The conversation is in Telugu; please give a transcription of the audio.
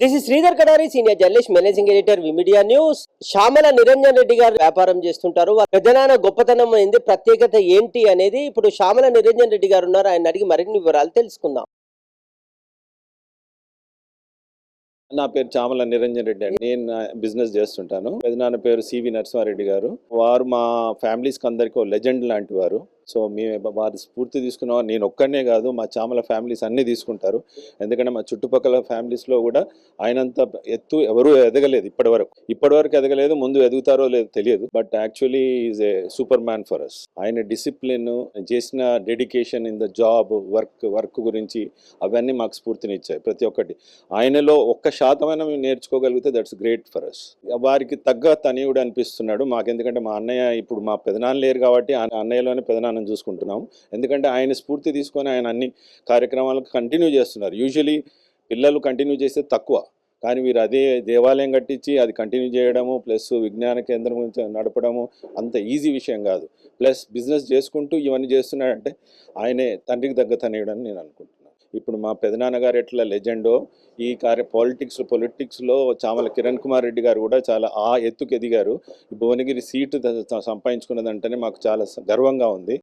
This is Sridhar Kadari senior journalist managing editor V media news Shyamala Niranjan Reddy గారు వ్యాపారం చేస్తుంటారు. వారి పెద్దనాన్న గొప్పతనం ఏంది ప్రత్యేకత ఏంటి అనేది ఇప్పుడు శ్యామల నిరంజన్ రెడ్డి గారు ఉన్నారు. ఆయన అడిగి మరిన్ని వివరాలు తెలుసుకుందాం. నా పేరు చామల నిరంజన్ రెడ్డి అండి. నేను బిజినెస్ చేస్తుంటాను. పెదనాన్న పేరు సివి నరసింహారెడ్డి గారు. వారు మా ఫ్యామిలీస్కి అందరికీ లెజెండ్ లాంటి వారు. సో మేము వారి స్ఫూర్తి తీసుకున్న నేను ఒక్కడనే కాదు మా చామల ఫ్యామిలీస్ అన్నీ తీసుకుంటారు. ఎందుకంటే మా చుట్టుపక్కల ఫ్యామిలీస్లో కూడా ఆయనంత ఎత్తు ఎవరూ ఎదగలేదు ఇప్పటి వరకు ఇప్పటి వరకు ఎదగలేదు ముందు ఎదుగుతారో లేదో తెలియదు. But actually is a superman for us ఆయన డిసిప్లిన్ చేసిన dedication in the job work work గురించి అవన్నీ మాకు స్ఫూర్తినిచ్చాయి ప్రతి ఒక్కటి. ఆయనలో ఒక్క శాతమైన మేము నేర్చుకోగలిగితే దట్స్ గ్రేట్ ఫర్ అస్ వారికి తగ్గ తనయుడు అనిపిస్తున్నాడు. మాకు ఎందుకంటే మా అన్నయ్య ఇప్పుడు మా పెదనాన్న లేరు కాబట్టి ఆ అన్నయ్యలోనే మనం చూసుకుంటున్నాం. ఎందుకంటే ఆయన స్ఫూర్తి తీసుకొని ఆయన అన్ని కార్యక్రమాలకు కంటిన్యూ చేస్తున్నారు. యూజువలీ పిల్లలు కంటిన్యూ చేస్తే తక్కువ. కానీ వీరు అదే దేవాలయం కట్టించి అది కంటిన్యూ చేయడము ప్లస్ విజ్ఞాన కేంద్రం గురించి నడపడము అంత ఈజీ విషయం కాదు. ప్లస్ బిజినెస్ చేసుకుంటూ ఇవన్నీ చేస్తున్నాడంటే ఆయనే తండ్రికి తగ్గ తనేయడని నేను అనుకుంటున్నాను. ఇప్పుడు మా పెదనాన్నగారు ఎట్లా లెజెండో ఈ కార్య పాలిటిక్స్ పొలిటిక్స్లో చామల కిరణ్ కుమార్ రెడ్డి గారు కూడా చాలా ఆ ఎత్తుకు ఎదిగారు ఈ భువనగిరి సీటు సంపాదించుకున్నదంటేనే మాకు చాలా గర్వంగా ఉంది.